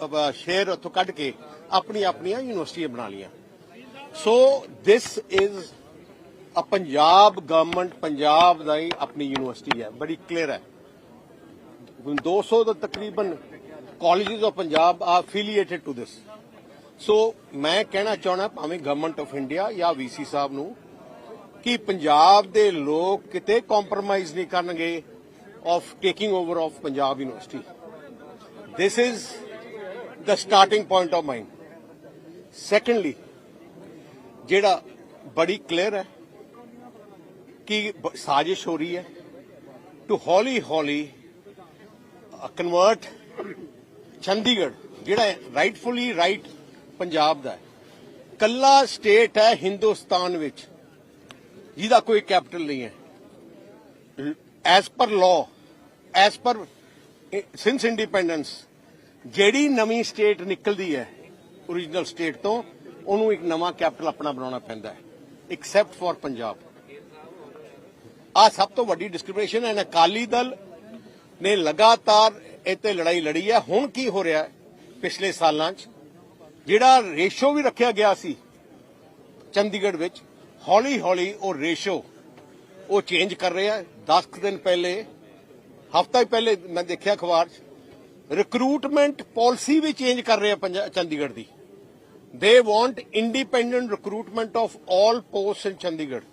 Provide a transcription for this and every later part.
Share ਉੱਥੋਂ ਕੱਢ ਕੇ ਆਪਣੀ ਆਪਣੀਆਂ ਯੂਨੀਵਰਸਿਟੀਆਂ ਬਣਾ ਲੀਆਂ so this is a Punjab government Punjab ਦਾ ਹੀ ਆਪਣੀ ਯੂਨੀਵਰਸਿਟੀ ਹੈ। ਬੜੀ ਕਲੀਅਰ ਹੈ। ਹੁਣ 200 ਦਾ ਤਕਰੀਬਨ colleges of Punjab are affiliated to this so ਮੈਂ ਕਹਿਣਾ ਚਾਹਣਾ ਭਾਵੇਂ ਗਵਰਨਮੈਂਟ ਆਫ ਇੰਡੀਆ ਜਾਂ ਵੀਸੀ ਸਾਹਿਬ ਨੂੰ ਕਿ ਪੰਜਾਬ ਦੇ ਲੋਕ ਕਿਤੇ ਕੰਪਰੋਮਾਈਜ਼ ਨਹੀਂ ਕਰਨਗੇ of taking over of Punjab university this is the starting point of mine. Secondly ਜਿਹੜਾ ਬੜੀ ਕਲੀਅਰ ਹੈ ਕਿ ਸਾਜ਼ਿਸ਼ ਹੋ ਰਹੀ ਹੈ ਟੂ ਹੌਲੀ ਹੌਲੀ ਕਨਵਰਟ ਚੰਡੀਗੜ੍ਹ ਜਿਹੜਾ ਰਾਈਟਫੁਲੀ ਰਾਈਟ ਪੰਜਾਬ ਦਾ ਹੈ ਕੱਲਾ ਸਟੇਟ ਹੈ ਹਿੰਦੁਸਤਾਨ ਵਿੱਚ ਜਿਹਦਾ ਕੋਈ ਕੈਪੀਟਲ ਨਹੀਂ ਹੈ as per law as per since independence ਜਿਹੜੀ ਨਵੀਂ ਸਟੇਟ ਨਿਕਲਦੀ ਹੈ origignal ਸਟੇਟ ਤੋਂ, ਉਹਨੂੰ ਇੱਕ ਨਵਾਂ ਕੈਪੀਟਲ ਆਪਣਾ ਬਣਾਉਣਾ ਪੈਂਦਾ ਹੈ ਐਕਸੈਪਟ ਫॉर ਪੰਜਾਬ। ਆ ਸਭ ਤੋਂ ਵੱਡੀ ਡਿਸਕ੍ਰਿਮੀਨੇਸ਼ਨ ਹੈ ਅਕਾਲੀ ਦਲ ਨੇ ਲਗਾਤਾਰ ਇੱਥੇ ਲੜਾਈ ਲੜੀ ਹੈ। ਹੁਣ ਕੀ ਹੋ ਰਿਹਾ ਹੈ, ਪਿਛਲੇ ਸਾਲਾਂ 'ਚ, ਜਿਹੜਾ ਰੇਸ਼ੋ ਵੀ ਰੱਖਿਆ ਗਿਆ ਸੀ, ਚੰਡੀਗੜ੍ਹ ਵਿੱਚ ਹੌਲੀ ਹੌਲੀ ਉਹ ਰੇਸ਼ੋ ਉਹ ਚੇਂਜ ਕਰ ਰਿਹਾ 10 ਦਿਨ ਪਹਿਲੇ, ਹਫਤਾ ਹੀ ਪਹਿਲੇ ਮੈਂ ਦੇਖਿਆ ਅਖਬਾਰ 'ਚ ਰਿਕਰੂਟਮੈਂਟ ਪਾਲਿਸੀ ਵੀ ਚੇਂਜ ਕਰ ਰਿਹਾ ਪੰਜਾ- ਚੰਡੀਗੜ੍ਹ ਦੀ they want independent recruitment of 올 post in Chandigarh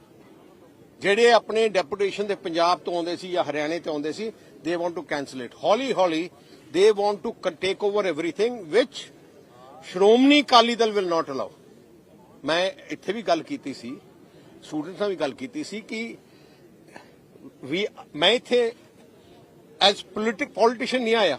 ਜਿਹੜੇ ਆਪਣੇ ਡੈਪੂਟੇਸ਼ਨ ਦੇ ਪੰਜਾਬ ਤੋਂ ਆਉਂਦੇ ਸੀ ਜਾਂ ਹਰਿਆਣੇ ਤੋਂ ਆਉਂਦੇ ਸੀ ਦੇ ਵਾਂਟ ਟੂ ਕੈਨਸਲ ਇਟ ਹੌਲੀ ਹੌਲੀ they want to take over everything which Shiromani Akali Dal will not allow ਮੈਂ ਇੱਥੇ ਵੀ ਗੱਲ ਕੀਤੀ ਸੀ ਸਟੂਡੈਂਟਸ ਨਾਲ ਵੀ ਗੱਲ ਕੀਤੀ ਸੀ ਕਿ ਵੀ ਮੈਂ ਇੱਥੇ ਐਜ਼ ਪੋਲਿਟਿਕ ਪੋਲੀਟੀਸ਼ੀਅਨ ਨਹੀਂ ਆਇਆ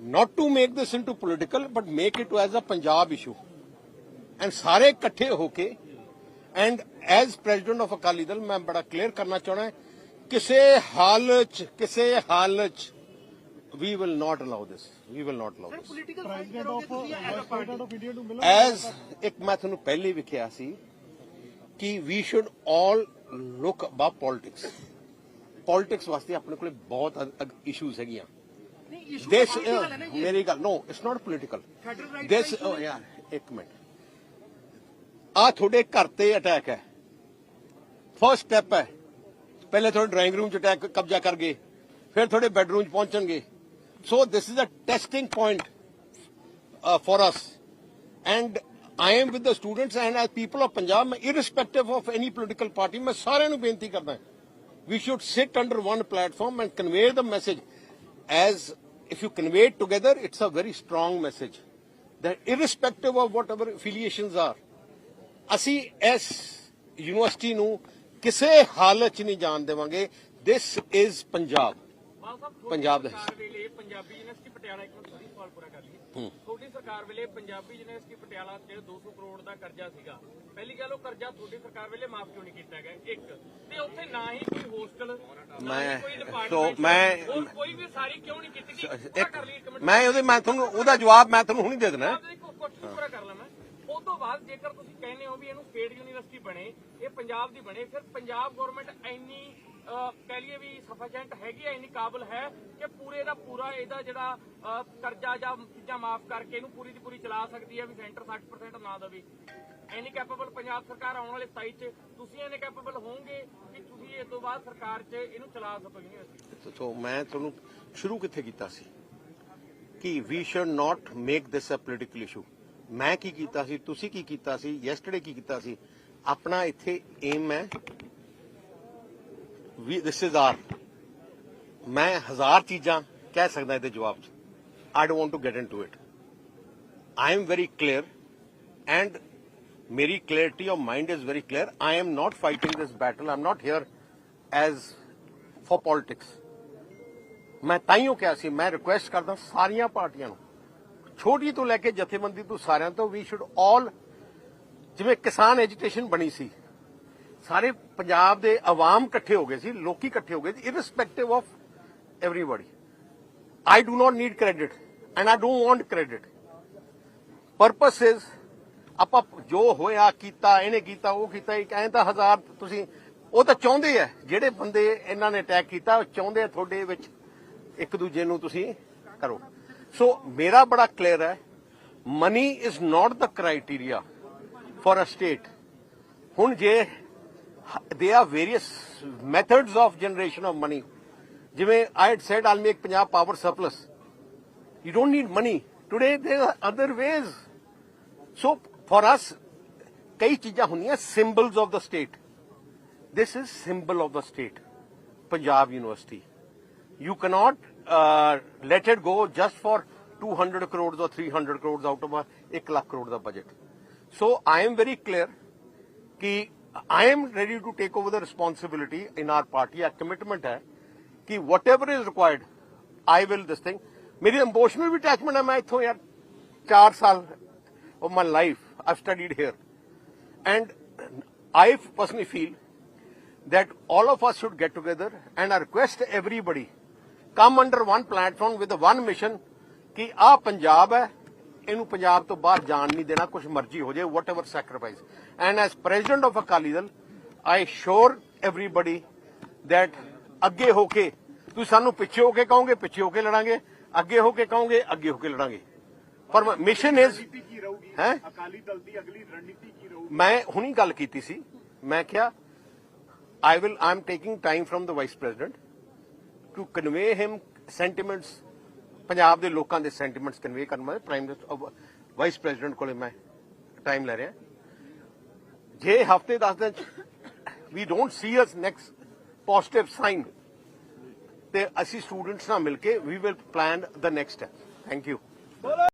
not to make this into political but make it as a Punjab issue and ਸਾਰੇ ਇਕੱਠੇ ਹੋ ਕੇ and as president of Akali Dal ਮੈਂ ਬੜਾ ਕਲੀਅਰ ਕਰਨਾ ਚਾਹਣਾ ਕਿਸੇ ਹਾਲਤ 'ਚ ਕਿਸੇ ਹਾਲਤ 'ਚ we will not allow this we will not allow this president of president of India ਨੂੰ ਮਿਲੋ as ਇੱਕ ਮੈਂ ਤੁਹਾਨੂੰ ਪਹਿਲੇ ਵੀ ਕਿਹਾ ਸੀ ਕਿ we should all look above politics politics ਵਾਸਤੇ ਆਪਣੇ ਕੋਲੇ ਬਹੁਤ ਇਸ਼ੂਜ਼ ਹੈਗੀਆਂ this uh, ਮੇਰੀ ਗੱਲ no it's not political this oh ਯਾਰ ਇੱਕ ਮਿੰਟ ਆ ਤੁਹਾਡੇ ਘਰ ਤੇ ਅਟੈਕ ਹੈ ਫਰਸਟ ਸਟੈਪ ਹੈ ਪਹਿਲੇ ਤੁਹਾਡੇ ਡਰਾਇੰਗ ਰੂਮ ਚ ਅਟੈਕ ਕਬਜ਼ਾ ਕਰ ਗਏ ਫਿਰ ਤੁਹਾਡੇ ਬੈਡਰੂਮ ਚ ਪਹੁੰਚਣਗੇ so this is a testing point for us and I am with the students and as people of Punjab ਮੈਂ irrespective of any political party ਮੈਂ ਸਾਰਿਆਂ ਨੂੰ ਬੇਨਤੀ ਕਰਦਾ we should sit under one platform and convey the message as if you convey it together, it's a very strong message. That irrespective of whatever affiliations are, ਅਸੀਂ ਇਸ university ਨੂੰ ਕਿਸੇ ਹਾਲਤ 'ਚ ਨਹੀਂ ਜਾਣ ਦੇਵਾਂਗੇ। This is ਪੰਜਾਬ ਪੰਜਾਬ ਦਾ। ਸਰਕਾਰ ਵੇਲੇ ਪੰਜਾਬੀ ਯੂਨੀਵਰਸਿਟੀ ਪਟਿਆਲਾ ਇੱਕ ਮਿੰਟ ਸਵਾਲ ਪੂਰਾ ਕਰ ਲਈਏ। ਤੁਹਾਡੀ ਸਰਕਾਰ ਵੇਲੇ ਪੰਜਾਬੀ ਯੂਨੀਵਰਸਿਟੀ ਪਟਿਆਲਾ ਤੇ 200 ਕਰੋੜ ਦਾ ਕਰਜ਼ਾ ਸੀਗਾ। ਪਹਿਲੀ ਗੱਲ ਉਹ ਕਰਜ਼ਾ ਤੁਹਾਡੀ ਸਰਕਾਰ ਵੇਲੇ ਮਾਫ ਕਿਉਂ ਨਹੀਂ ਕੀਤਾ ਗਿਆ? ਇੱਕ ਤੇ ਉੱਥੇ ਨਾ ਹੀ ਕੋਈ ਹੋਸਟਲ ਮੈਂ- ਸੋ ਮੈਂ- ਕੋਈ ਵੀ ਸਾਰੀ ਕਿਉਂ ਨਹੀਂ ਕੀਤੀ ਗਈ ਮੈਂ ਉਹਦੇ ਮੈਂ ਤੁਹਾਨੂੰ ਉਹਦਾ ਜਵਾਬ ਮੈਂ ਤੁਹਾਨੂੰ ਹੁਣੀ ਦੇ ਦੇਣਾ। ਆਪ ਦੇਖੋ ਕੁਐਸਚਨ ਪੂਰਾ ਕਰ ਲਾਂ ਮੈਂ। ਉਸ ਤੋਂ ਬਾਅਦ ਜੇਕਰ ਤੁਸੀਂ ਕਹਿੰਦੇ ਹੋ ਵੀ ਇਹਨੂੰ ਸਟੇਟ ਯੂਨੀਵਰਸਿਟੀ ਬਣੇ ਇਹ ਪੰਜਾਬ ਦੀ ਬਣੇ ਫਿਰ ਪੰਜਾਬ ਗਵਰਨਮੈਂਟ ਇੰਨੀ ਕਹਿ ਲਈਏ ਵੀ ਸਫੀਸ਼ੀਐਂਟ ਹੈਗੀ ਹੈ ਇੰਨੀ ਕਾਬਲ ਹੈ ਕਿ ਪੂਰੇ ਦਾ ਪੂਰਾ ਇਹਦਾ ਜਿਹੜਾ ਕਰਜ਼ਾ ਜਾਂ ਚੀਜ਼ਾਂ ਮਾਫ ਕਰਕੇ ਇਹਨੂੰ ਪੂਰੀ ਦੀ ਪੂਰੀ ਚਲਾ ਸਕਦੀ ਹੈ ਵੀ ਸੈਂਟਰ 60% ਨਾ ਦੇਵੇ। ਇੰਨੀ ਕੈਪੇਬਲ ਪੰਜਾਬ ਸਰਕਾਰ ਆਉਣ ਵਾਲੇ 27 ਚ ਤੁਸੀਂ ਇੰਨੇ ਕੈਪੇਬਲ ਹੋਵੋਗੇ ਕਿ ਇਸ ਤੋਂ ਬਾਅਦ ਸਰਕਾਰ 'ਚ ਇਹਨੂੰ ਚਲਾ ਸਕੋ ਯੂਨੀਵਰਸਿਟੀ ਸੋ ਮੈਂ ਤੁਹਾਨੂੰ ਸ਼ੁਰੂ ਕਿੱਥੇ ਕੀਤਾ ਸੀ? ਕਿ we should not make this a political issue ਮੈਂ ਕੀ ਕੀਤਾ ਸੀ? ਤੁਸੀਂ ਕੀ ਕੀਤਾ ਸੀ? ਯੈਸਟਰਡੇ ਕੀ ਕੀਤਾ ਸੀ? ਆਪਣਾ ਇੱਥੇ ਏਮ ਹੈ। ਵੀ ਦਿਸ ਇਜ਼ ਆਰ ਮੈਂ ਹਜ਼ਾਰ ਚੀਜ਼ਾਂ ਕਹਿ ਸਕਦਾ ਇਹਦੇ ਜਵਾਬ 'ਚ। I don't want to get into it I am very clear and ਮੇਰੀ clarity of mind is very clear. I am not fighting this battle. I'm not here as for politics. ਮੈਂ ਤਾਈਓ ਕਿਹਾ ਸੀ, ਮੈਂ ਰਿਕੁਐਸਟ ਕਰਦਾ ਸਾਰੀਆਂ ਪਾਰਟੀਆਂ ਨੂੰ, ਛੋਟੀ ਤੋਂ ਲੈ ਕੇ ਜਥੇਬੰਦੀ ਤੋਂ ਸਾਰਿਆਂ ਤੋਂ ਵੀ ਸ਼ੁਡ ਆਲ ਜਿਵੇਂ ਕਿਸਾਨ ਐਜੀਟੇਸ਼ਨ ਬਣੀ ਸੀ, ਸਾਰੇ ਪੰਜਾਬ ਦੇ ਆਵਾਮ ਇਕੱਠੇ ਹੋ ਗਏ ਸੀ, ਲੋਕੀ ਇਕੱਠੇ ਹੋ ਗਏ ਸੀ irrespective of everybody I do not need credit and I don't want credit purpose is ਆਪਾਂ ਜੋ ਹੋਇਆ, ਕੀਤਾ, ਇਹਨੇ ਕੀਤਾ, ਉਹ ਕੀਤਾ, ਇੱਕ ਐਂ ਤਾਂ ਹਜ਼ਾਰ ਤੁਸੀਂ ਉਹ ਤਾਂ ਚਾਹੁੰਦੇ ਆ ਜਿਹੜੇ ਬੰਦੇ ਇਹਨਾਂ ਨੇ ਅਟੈਕ ਕੀਤਾ ਉਹ ਚਾਹੁੰਦੇ ਆ ਤੁਹਾਡੇ ਵਿੱਚ ਇੱਕ ਦੂਜੇ ਨੂੰ ਤੁਸੀਂ ਕਰੋ। ਸੋ ਮੇਰਾ ਬੜਾ ਕਲੀਅਰ ਹੈ money is not the criteria for a state ਹੁਣ ਜੇ they are various methods of generation of money ਜਿਵੇਂ I had said all make Punjab power surplus you don't need money today there are other ways. So for us, ਕਈ ਚੀਜ਼ਾਂ ਹੁੰਦੀਆਂ symbols of the state This is symbol of the state, Punjab University. You cannot uh, let it go just for 200 crores or 300 crores out of a 1 lakh crore budget. So I am very clear कि I am ready to take over the responsibility in our party. Our commitment है कि whatever is required I will this thing मेरी attachment भी attachment है मैं इतों four चार of my life. I have studied here, and I personally feel. That all of us should get together and I request everybody come under one platform with one mission ਕਿ ਆ ਪੰਜਾਬ ਹੈ ਇਹਨੂੰ ਪੰਜਾਬ ਤੋਂ ਬਾਹਰ ਜਾਣ ਨਹੀਂ ਦੇਣਾ ਕੁਝ ਮਰਜ਼ੀ ਹੋ ਜਾਏ whatever sacrifice and as president of Akali Dal I assure everybody that ਅੱਗੇ ਹੋ ਕੇ ਤੁਸੀਂ ਸਾਨੂੰ ਪਿੱਛੇ ਹੋ ਕੇ ਕਹੋਗੇ ਪਿੱਛੇ ਹੋ ਕੇ ਲੜਾਂਗੇ ਅੱਗੇ ਹੋ ਕੇ ਕਹੋਗੇ ਅੱਗੇ ਹੋ ਕੇ ਲੜਾਂਗੇ ਪਰ ਮਿਸ਼ਨ ਇਜ਼ ਹੈਂ? ਅਕਾਲੀ ਦਲ ਦੀ ਅਗਲੀ ਰਣਨੀਤੀ ਕੀ ਰਹੂਗੀ ਮੈਂ ਹੁਣੀ ਗੱਲ ਕੀਤੀ ਸੀ ਮੈਂ ਕਿਹਾ I will I am taking time from the vice president to convey him sentiments Punjab ਦੇ ਲੋਕਾਂ ਦੇ ਸੈਂਟੀਮੈਂਟਸ ਕਨਵੇ ਕਰਨ ਮੈਂ ਪ੍ਰਾਈਮ ਵਾਈਸ ਪ੍ਰੈਜ਼ੀਡੈਂਟ ਕੋਲੇ ਮੈਂ ਟਾਈਮ ਲੈ ਰਿਹਾ ਜੇ ਹਫ਼ਤੇ 10 ਦਿਨ we don't see us next positive sign ਤੇ ਅਸੀਂ ਸਟੂਡੈਂਟਸ ਨਾਲ ਮਿਲ ਕੇ we will plan the next step thank you